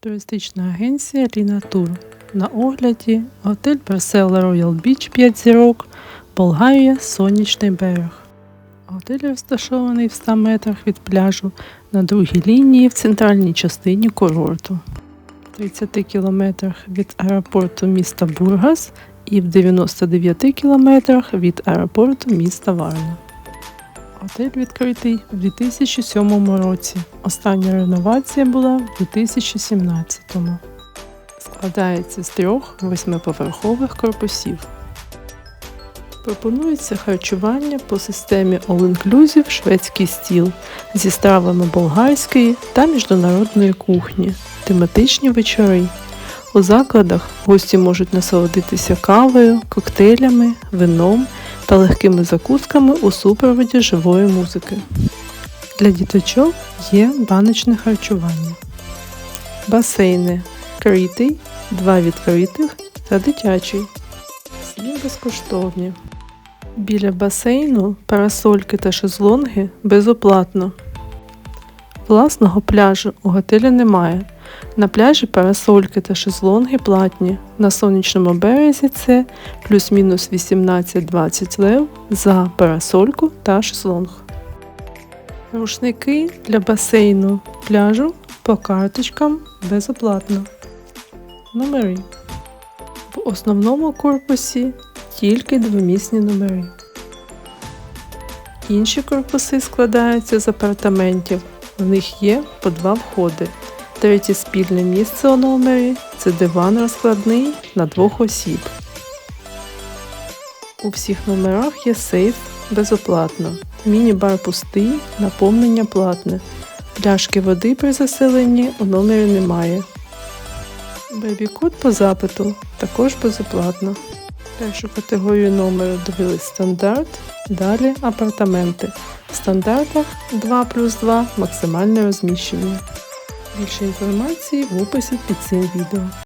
Туристична агенція Ліна Тур. На огляді готель Барсела Royal Beach 5 зірок, Болгарія, Сонячний берег. Готель розташований в 100 метрах від пляжу на другій лінії в центральній частині курорту, 30 кілометрах від аеропорту міста Бургас і в 99 кілометрах від аеропорту міста Варна. Готель відкритий у 2007 році. Остання реновація була в 2017. Складається з трьох восьмиповерхових корпусів. Пропонується харчування по системі All Inclusive шведський стіл зі стравами болгарської та міжнародної кухні, тематичні вечори. У закладах гості можуть насолодитися кавою, коктейлями, вином та легкими закусками у супроводі живої музики. Для діточок є баночне харчування. Басейни критий, два відкритих та дитячий. Всі безкоштовні. Біля басейну парасольки та шезлонги безоплатно. Власного пляжу у готелі немає. На пляжі парасольки та шезлонги платні. На сонячному березі це плюс-мінус 18-20 лев за парасольку та шезлонг. Рушники для басейну пляжу по карточкам безоплатно. Номери. В основному корпусі тільки двомісні номери. Інші корпуси складаються з апартаментів. В них є по два входи. Третє спільне місце у номері це диван розкладний на двох осіб. У всіх номерах є сейф безоплатно. Міні-бар пустий, наповнення платне. Пляшки води при заселенні у номері немає. Бебі-код по запиту також безоплатно. Першу категорію номеру дивились стандарт, далі апартаменти. В стандартах 2 плюс 2 максимальне розміщення. Більше інформації в описі під цим відео.